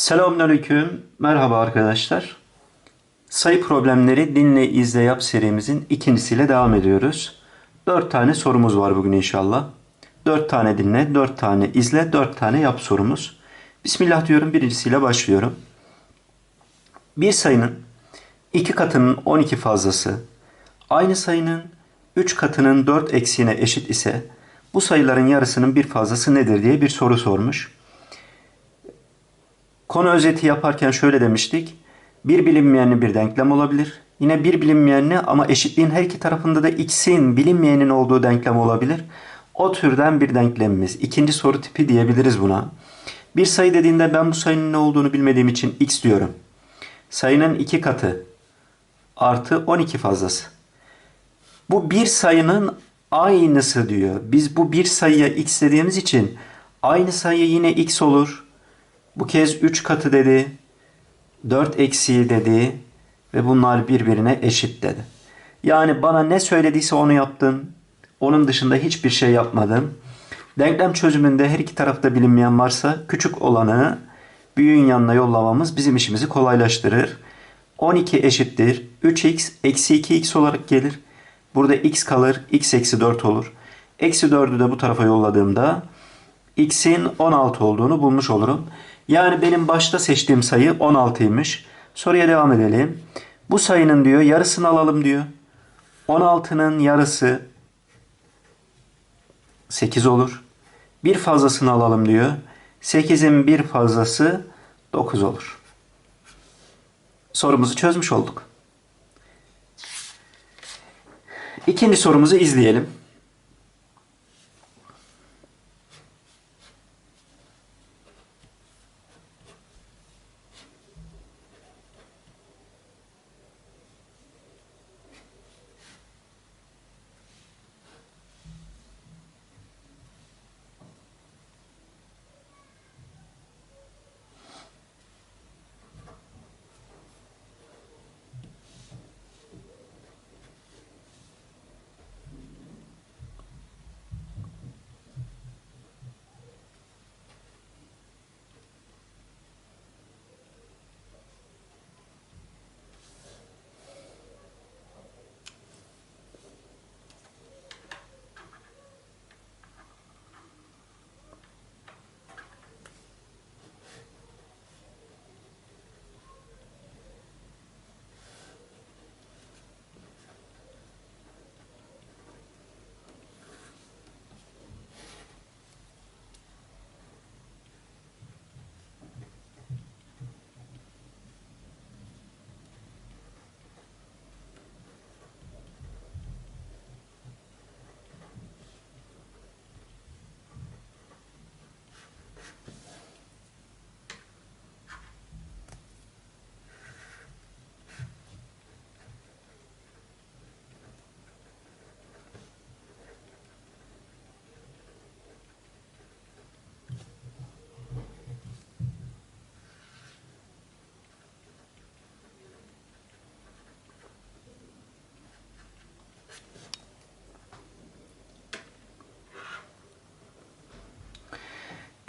Selamünaleyküm. Merhaba arkadaşlar. Sayı problemleri dinle izle yap serimizin ikincisiyle devam ediyoruz. Dört tane sorumuz var bugün inşallah. Dört tane dinle, dört tane izle, dört tane yap sorumuz. Bismillah diyorum birincisiyle başlıyorum. Bir sayının iki katının 12 fazlası aynı sayının 3 katının 4 eksiğine eşit ise bu sayıların yarısının bir fazlası nedir diye bir soru sormuş. Konu özeti yaparken şöyle demiştik. Bir bilinmeyenli bir denklem olabilir. Yine bir bilinmeyenli ama eşitliğin her iki tarafında da x'in bilinmeyenin olduğu denklem olabilir. O türden bir denklemimiz. İkinci soru tipi diyebiliriz buna. Bir sayı dediğinde ben bu sayının ne olduğunu bilmediğim için x diyorum. Sayının iki katı artı 12 fazlası. Bu bir sayının aynısı diyor. Biz bu bir sayıya x dediğimiz için aynı sayı yine x olur. Bu kez 3 katı dedi. 4 eksiği dedi. Ve bunlar birbirine eşit dedi. Yani bana ne söylediyse onu yaptım. Onun dışında hiçbir şey yapmadım. Denklem çözümünde her iki tarafta bilinmeyen varsa küçük olanı büyüğün yanına yollamamız bizim işimizi kolaylaştırır. 12 eşittir. 3x eksi 2x olarak gelir. Burada x kalır. x eksi 4 olur. Eksi 4'ü de bu tarafa yolladığımda x'in 16 olduğunu bulmuş olurum. Yani benim başta seçtiğim sayı 16'ymış. Soruya devam edelim. Bu sayının diyor yarısını alalım diyor. 16'nın yarısı 8 olur. Bir fazlasını alalım diyor. 8'in bir fazlası 9 olur. Sorumuzu çözmüş olduk. İkinci sorumuzu izleyelim.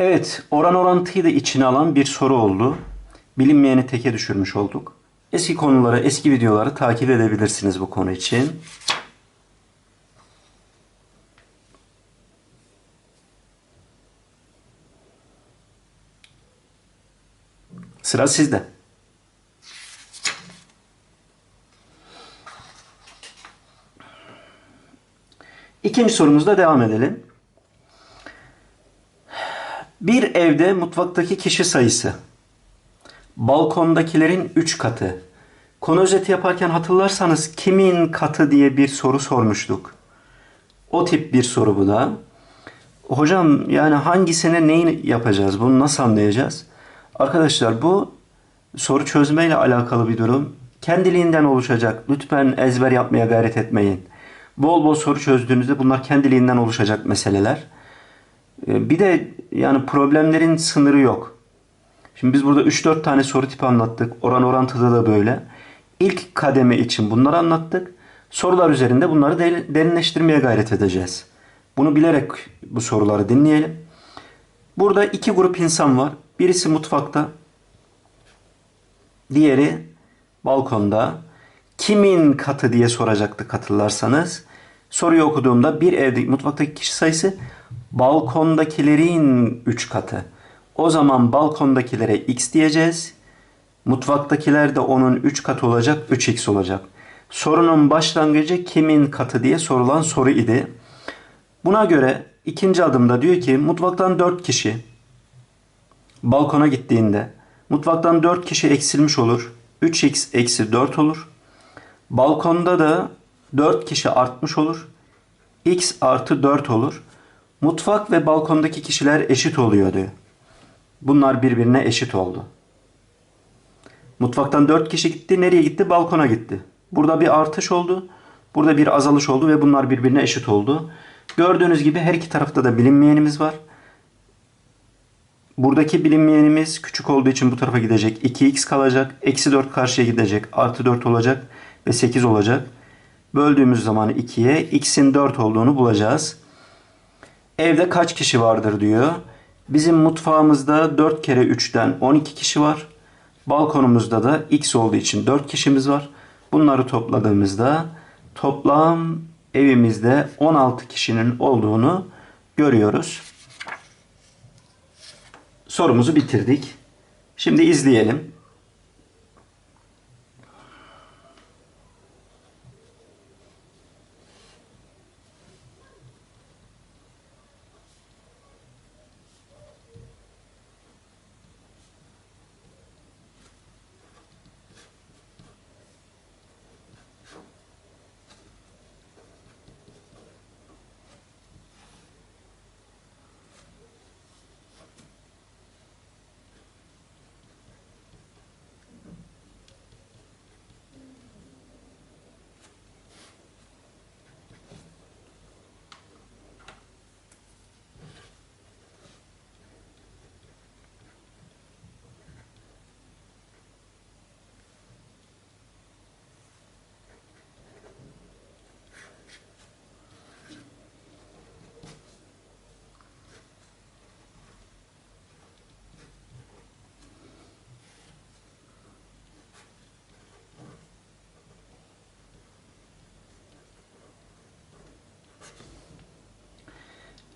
Evet, oran orantıyı da içine alan bir soru oldu. Bilinmeyeni teke düşürmüş olduk. Eski konuları, eski videoları takip edebilirsiniz bu konu için. Sıra sizde. İkinci sorumuzda devam edelim. Bir evde mutfaktaki kişi sayısı balkondakilerin 3 katı. Konu özeti yaparken hatırlarsanız kimin katı diye bir soru sormuştuk. O tip bir soru bu da. Hocam yani hangisine neyi yapacağız? Bunu nasıl anlayacağız? Arkadaşlar bu soru çözmeyle alakalı bir durum. Kendiliğinden oluşacak. Lütfen ezber yapmaya gayret etmeyin. Bol bol soru çözdüğünüzde bunlar kendiliğinden oluşacak meseleler. Ee, Bir de yani problemlerin sınırı yok. Şimdi biz burada 3-4 tane soru tipi anlattık. Oran orantıda da böyle. İlk kademe için bunları anlattık. Sorular üzerinde bunları de- derinleştirmeye gayret edeceğiz. Bunu bilerek bu soruları dinleyelim. Burada iki grup insan var. Birisi mutfakta, Diğeri balkonda. Kimin katı diye soracaktı hatırlarsanız. Soruyu okuduğumda bir evdeki mutfaktaki kişi sayısı balkondakilerin 3 katı. O zaman balkondakilere x diyeceğiz. Mutfaktakiler de onun 3 katı olacak, 3x olacak. Sorunun başlangıcı kimin katı diye sorulan soru idi. Buna göre ikinci adımda diyor ki mutfaktan 4 kişi balkona gittiğinde mutfaktan 4 kişi eksilmiş olur. 3x eksi 4 olur. Balkonda da 4 kişi artmış olur. x artı 4 olur. Mutfak ve balkondaki kişiler eşit oluyor diyor. Bunlar birbirine eşit oldu. Mutfaktan 4 kişi gitti. Nereye gitti? Balkona gitti. Burada bir artış oldu. Burada bir azalış oldu ve bunlar birbirine eşit oldu. Gördüğünüz gibi her iki tarafta da bilinmeyenimiz var. Buradaki bilinmeyenimiz küçük olduğu için bu tarafa gidecek. 2x kalacak. Eksi 4 karşıya gidecek. Artı 4 olacak ve 8 olacak. Böldüğümüz zaman 2'ye x'in 4 olduğunu bulacağız. Evde kaç kişi vardır diyor. Bizim mutfağımızda 4 kere 3'ten 12 kişi var. Balkonumuzda da x olduğu için 4 kişimiz var. Bunları topladığımızda toplam evimizde 16 kişinin olduğunu görüyoruz. Sorumuzu bitirdik. Şimdi izleyelim.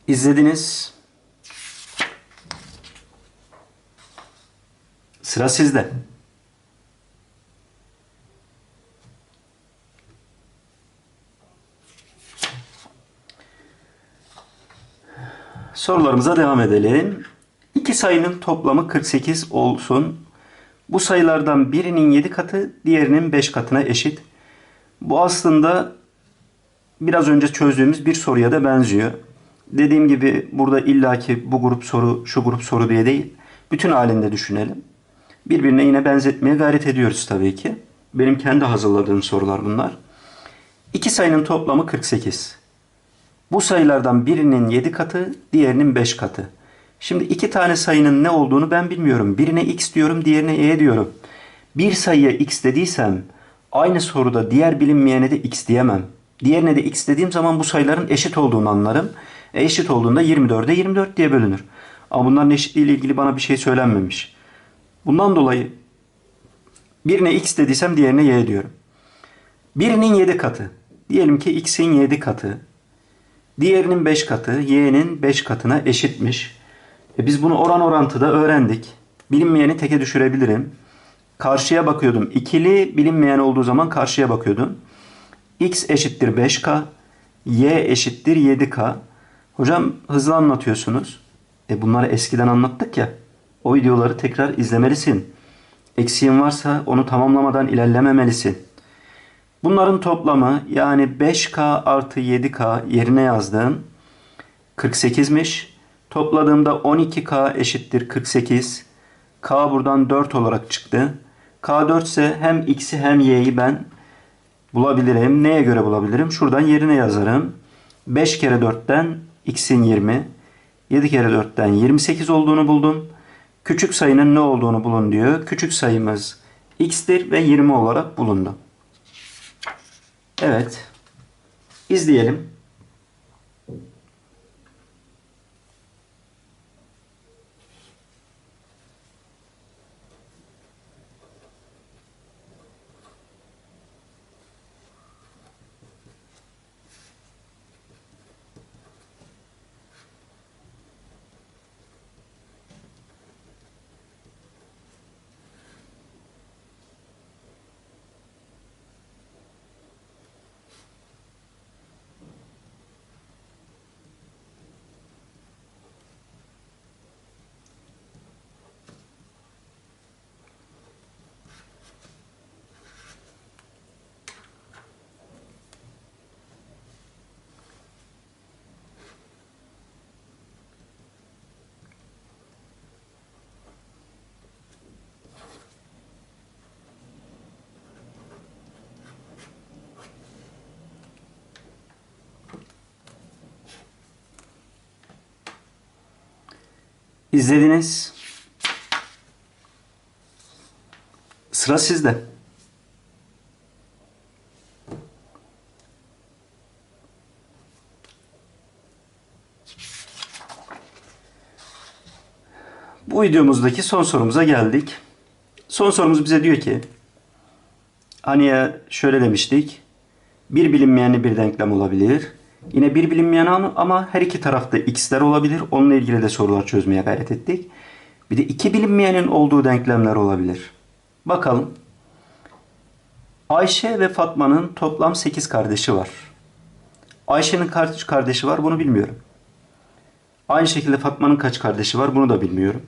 İzlediniz. Sıra sizde. Sorularımıza devam edelim. İki sayının toplamı 48 olsun. Bu sayılardan birinin 7 katı, diğerinin 5 katına eşit. Bu aslında biraz önce çözdüğümüz bir soruya da benziyor. Dediğim gibi burada illaki bu grup soru, şu grup soru diye değil. Bütün halinde düşünelim. Birbirine yine benzetmeye gayret ediyoruz tabii ki. Benim kendi hazırladığım sorular bunlar. İki sayının toplamı 48. Bu sayılardan birinin 7 katı, diğerinin 5 katı. Şimdi iki tane sayının ne olduğunu ben bilmiyorum. Birine x diyorum, diğerine y diyorum. Bir sayıya x dediysem aynı soruda diğer bilinmeyene de x diyemem. Diğerine de x dediğim zaman bu sayıların eşit olduğunu anlarım. E eşit olduğunda 24'e 24 diye bölünür. Ama bunların eşitliği ile ilgili bana bir şey söylenmemiş. Bundan dolayı birine x dediysem diğerine y diyorum. Birinin 7 katı. Diyelim ki x'in 7 katı. Diğerinin 5 katı y'nin 5 katına eşitmiş. E biz bunu oran orantıda öğrendik. Bilinmeyeni teke düşürebilirim. Karşıya bakıyordum. İkili bilinmeyen olduğu zaman karşıya bakıyordum. x eşittir 5k. y eşittir 7k. Hocam hızlı anlatıyorsunuz. E bunları eskiden anlattık ya. O videoları tekrar izlemelisin. Eksiğin varsa onu tamamlamadan ilerlememelisin. Bunların toplamı yani 5K artı 7K yerine yazdığım 48'miş. Topladığımda 12K eşittir 48. K buradan 4 olarak çıktı. K 4 ise hem X'i hem Y'yi ben bulabilirim. Neye göre bulabilirim? Şuradan yerine yazarım. 5 kere 4'ten X'in 20. 7 kere 4'ten 28 olduğunu buldum. Küçük sayının ne olduğunu bulun diyor. Küçük sayımız X'tir ve 20 olarak bulundu. Evet. İzleyelim. İzlediniz. Sıra sizde. Bu videomuzdaki son sorumuza geldik. Son sorumuz bize diyor ki hani şöyle demiştik. Bir bilinmeyenli bir denklem olabilir. Yine bir bilinmeyen ama- ama her iki tarafta x'ler olabilir. Onunla ilgili de sorular çözmeye gayret ettik. Bir de iki bilinmeyenin olduğu denklemler olabilir. Bakalım. Ayşe ve Fatma'nın toplam 8 kardeşi var. Ayşe'nin kaç kardeşi var bunu bilmiyorum. Aynı şekilde Fatma'nın kaç kardeşi var bunu da bilmiyorum.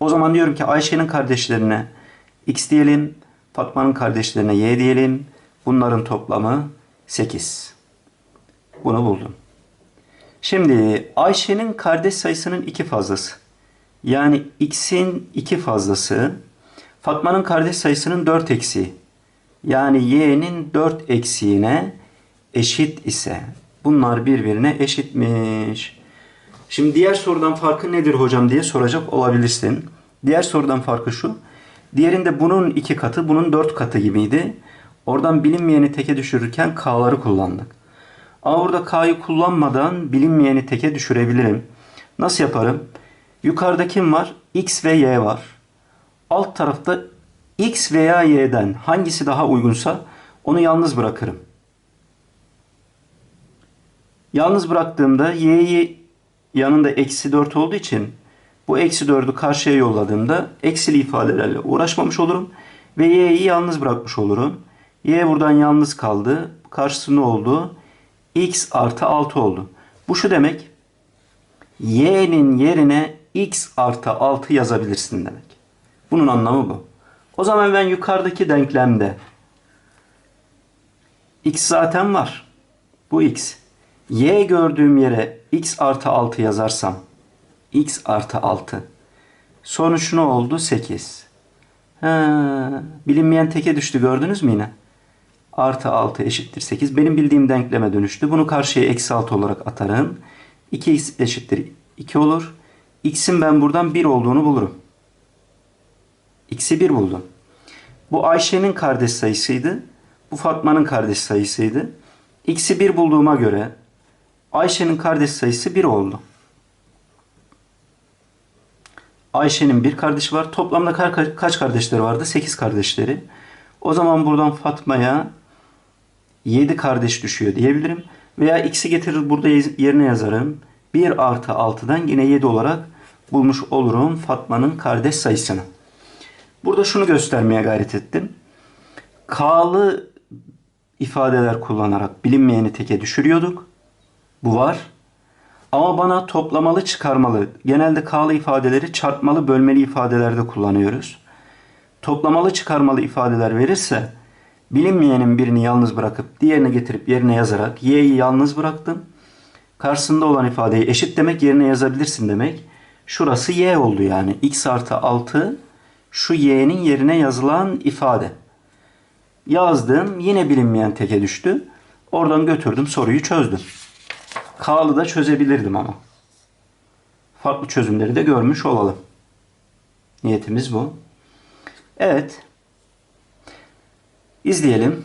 O zaman diyorum ki Ayşe'nin kardeşlerine x diyelim, Fatma'nın kardeşlerine y diyelim. Bunların toplamı 8. Bunu buldum. Şimdi Ayşe'nin kardeş sayısının iki fazlası. Yani x'in iki fazlası. Fatma'nın kardeş sayısının 4 eksiği. Yani y'nin 4 eksiğine eşit ise bunlar birbirine eşitmiş. Şimdi diğer sorudan farkı nedir hocam diye soracak olabilirsin. Diğer sorudan farkı şu. Diğerinde bunun iki katı, bunun dört katı gibiydi. Oradan bilinmeyeni teke düşürürken k'ları kullandık. Ama burada k'yı kullanmadan bilinmeyeni teke düşürebilirim. Nasıl yaparım? Yukarıda kim var? x ve y var. Alt tarafta x veya y'den hangisi daha uygunsa onu yalnız bırakırım. Yalnız bıraktığımda y'yi yanında eksi 4 olduğu için bu eksi 4'ü karşıya yolladığımda eksili ifadelerle uğraşmamış olurum. Ve y'yi yalnız bırakmış olurum. y buradan yalnız kaldı. Karşısı ne oldu? X artı 6 oldu. Bu şu demek. y'nin yerine x artı 6 yazabilirsin demek. Bunun anlamı bu. O zaman ben yukarıdaki denklemde x zaten var. Bu x. y gördüğüm yere x artı 6 yazarsam x artı 6. Sonuç ne oldu? 8. Ha, bilinmeyen teke düştü gördünüz mü yine? Artı 6 eşittir 8. Benim bildiğim denkleme dönüştü. Bunu karşıya eksi 6 olarak atarım. 2x eşittir 2 olur. x'in ben buradan 1 olduğunu bulurum. x'i 1 buldum. Bu Ayşe'nin kardeş sayısıydı. Bu Fatma'nın kardeş sayısıydı. x'i 1 bulduğuma göre Ayşe'nin kardeş sayısı 1 oldu. Ayşe'nin bir kardeşi var. Toplamda ka- kaç kardeşleri vardı? 8 kardeşleri. O zaman buradan Fatma'ya 7 kardeş düşüyor diyebilirim. Veya x'i getirir burada yerine yazarım. 1 artı 6'dan yine 7 olarak bulmuş olurum Fatma'nın kardeş sayısını. Burada şunu göstermeye gayret ettim. K'lı ifadeler kullanarak bilinmeyeni teke düşürüyorduk. Bu var. Ama bana toplamalı çıkarmalı, genelde K'lı ifadeleri çarpmalı bölmeli ifadelerde kullanıyoruz. Toplamalı çıkarmalı ifadeler verirse bilinmeyenin birini yalnız bırakıp diğerini getirip yerine yazarak y'yi yalnız bıraktım. Karşısında olan ifadeyi eşit demek yerine yazabilirsin demek. Şurası y oldu yani. x artı 6 şu y'nin yerine yazılan ifade. Yazdım yine bilinmeyen teke düştü. Oradan götürdüm soruyu çözdüm. K'lı da çözebilirdim ama. Farklı çözümleri de görmüş olalım. Niyetimiz bu. Evet. İzleyelim.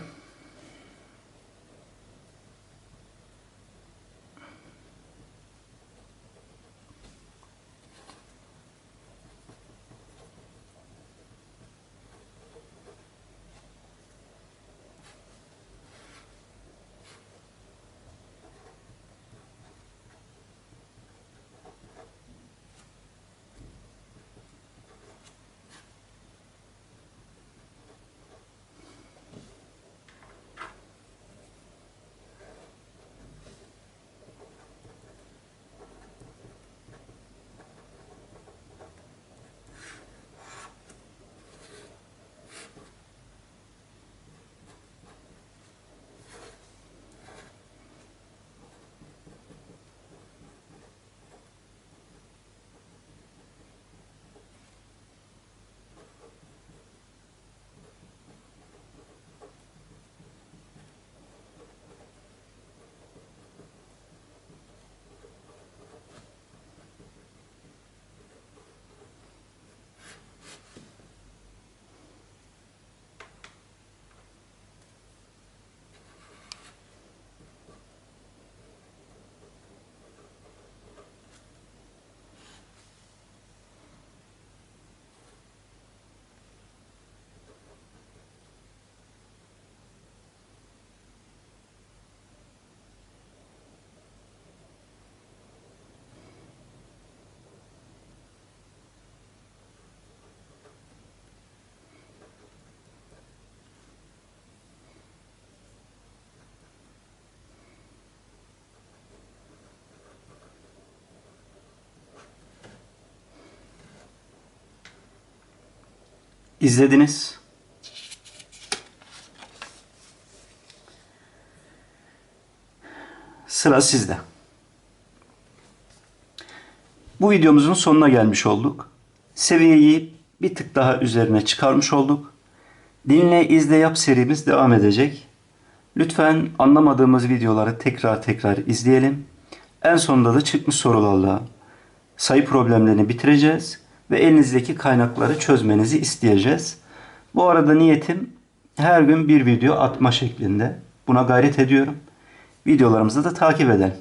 İzlediniz. Sıra sizde. Bu videomuzun sonuna gelmiş olduk. Seviyeyi bir tık daha üzerine çıkarmış olduk. Dinle, izle, yap serimiz devam edecek. Lütfen anlamadığımız videoları tekrar tekrar izleyelim. En sonunda da çıkmış sorularla sayı problemlerini bitireceğiz ve elinizdeki kaynakları çözmenizi isteyeceğiz. Bu arada niyetim her gün bir video atma şeklinde. Buna gayret ediyorum. Videolarımızı da takip edelim.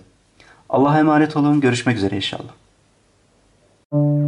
Allah'a emanet olun. Görüşmek üzere inşallah. Müzik